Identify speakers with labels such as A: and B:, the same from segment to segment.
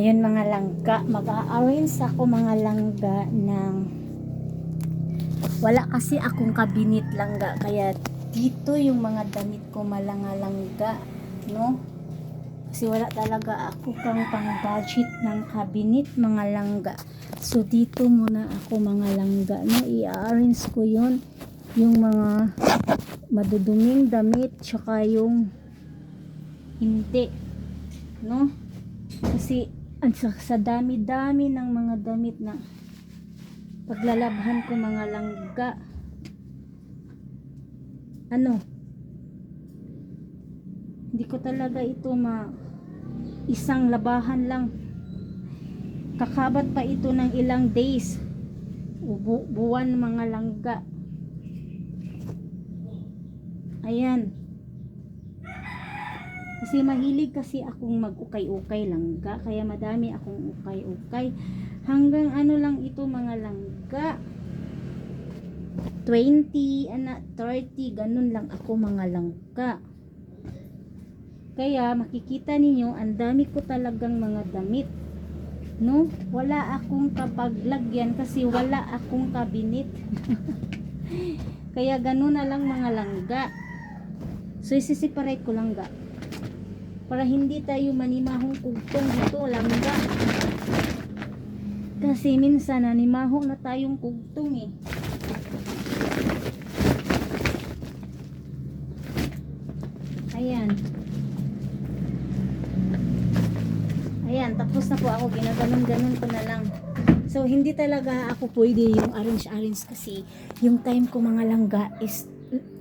A: Ayun mga langga, mag-a-arrange ako mga langga ng wala kasi akong kabinit langga. Kaya dito yung mga damit ko malanga-langga no? Kasi wala talaga ako pang pang budget ng kabinit mga langga. So dito muna ako mga langga no? I-arrange ko yon yung mga maduduming damit tsaka yung hindi no? Kasi ang sa, sa dami-dami ng mga damit na paglalabhan ko mga langga. Ano? Hindi ko talaga ito ma isang labahan lang. Kakabat pa ito ng ilang days. Bu- buwan mga langga. Ayan kasi mahilig kasi akong mag-ukay-ukay langga kaya madami akong ukay-ukay hanggang ano lang ito mga langga 20, ana, 30, ganun lang ako mga langga. Kaya makikita ninyo, ang dami ko talagang mga damit. No? Wala akong kapaglagyan kasi wala akong kabinet. Kaya ganun na lang mga langga. So isisiparate ko langga. Para hindi tayo manimahong kugtong dito langga. Kasi minsan nanimaho na tayong kugtong eh. Ayan. Ayan, tapos na po ako. Ginaganon-ganon ko na lang. So, hindi talaga ako pwede yung arrange-arrange kasi yung time ko mga langga is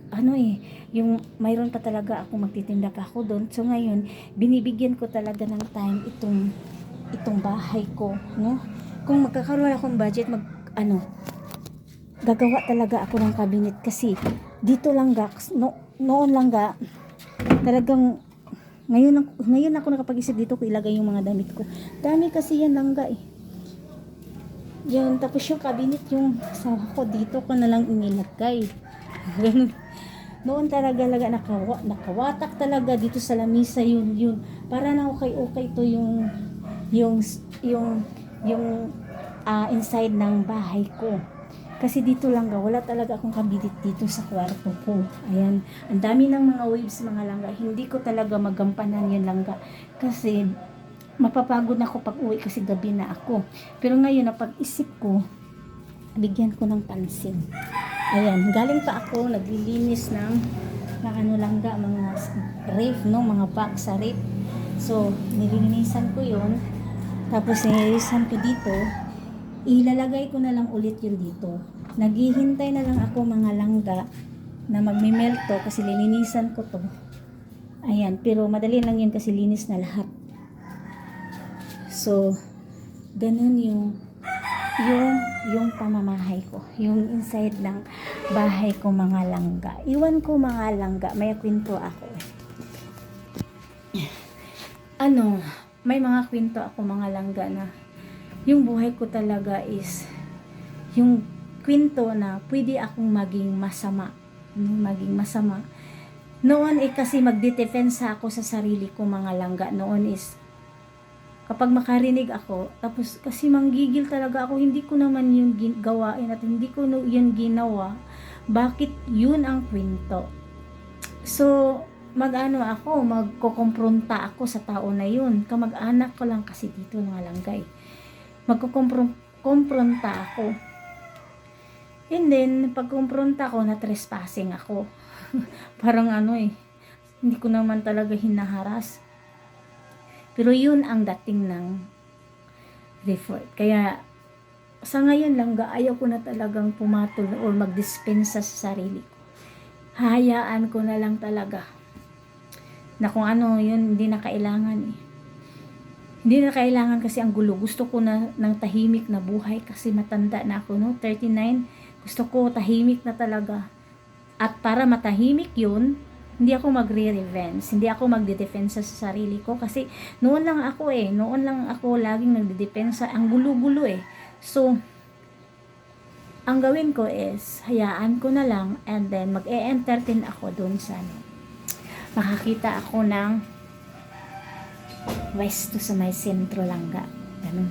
A: ano eh, yung mayroon pa talaga ako magtitinda pa ako doon. So ngayon, binibigyan ko talaga ng time itong itong bahay ko, no? Kung magkakaroon akong budget, mag ano, gagawa talaga ako ng cabinet kasi dito lang ga, no, noon lang ga, talagang ngayon, ngayon ako nakapag-isip dito ko ilagay yung mga damit ko. Dami kasi yan langga eh. Yun, tapos yung cabinet yung sa ko dito ko na lang inilagay. Ganun. Noon talaga talaga nakawa, nakawatak talaga dito sa lamisa yun yun. Para na okay okay to yung yung yung yung ah, inside ng bahay ko. Kasi dito lang ga, wala talaga akong kabidit dito sa kwarto ko. Ayan, ang dami ng mga waves mga langga. Hindi ko talaga magampanan yun langga. Kasi mapapagod na ako pag uwi kasi gabi na ako. Pero ngayon, napag-isip ko, bigyan ko ng pansin. Ayan, galing pa ako, naglilinis ng, ng ano langga, mga ref, no? mga box sa ref. So, nilinisan ko yon Tapos, nilinisan ko dito. Ilalagay ko na lang ulit yun dito. Naghihintay na lang ako mga langga na magmimelto kasi lilinisan ko to. Ayan, pero madali lang yun kasi linis na lahat. So, ganun yung yung yung pamamahay ko, yung inside ng bahay ko mga langga. Iwan ko mga langga, may kwento ako. Ano, may mga kwento ako mga langga na yung buhay ko talaga is yung kwento na pwede akong maging masama, no, maging masama. Noon eh kasi magdidefensa ako sa sarili ko mga langga. Noon is kapag makarinig ako, tapos kasi manggigil talaga ako, hindi ko naman yun gawain at hindi ko yun ginawa, bakit yun ang kwento? So, mag-ano ako, magkukumpronta ako sa tao na yun. Kamag-anak ko lang kasi dito mga langgay. Magkukumpronta ako. And then, pagkumpronta ko, na trespassing ako. Parang ano eh, hindi ko naman talaga hinaharas. Pero yun ang dating ng report. Kaya sa ngayon lang ayaw ko na talagang pumatol or magdispensa sa sarili ko. Hayaan ko na lang talaga na kung ano yun hindi na kailangan eh. Hindi na kailangan kasi ang gulo. Gusto ko na ng tahimik na buhay kasi matanda na ako no, 39. Gusto ko tahimik na talaga. At para matahimik yun, hindi ako magre-revenge, hindi ako magdedepensa sa sarili ko kasi noon lang ako eh, noon lang ako laging nagdedepensa, ang gulo-gulo eh. So, ang gawin ko is, hayaan ko na lang and then mag-e-entertain ako doon sa ano. Makakita ako ng west to sa may sentro langga. Ganun.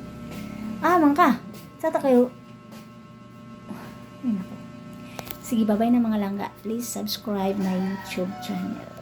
A: Ah, mangka. Sata kayo. Sige, bye-bye na mga langga. Please subscribe my YouTube channel.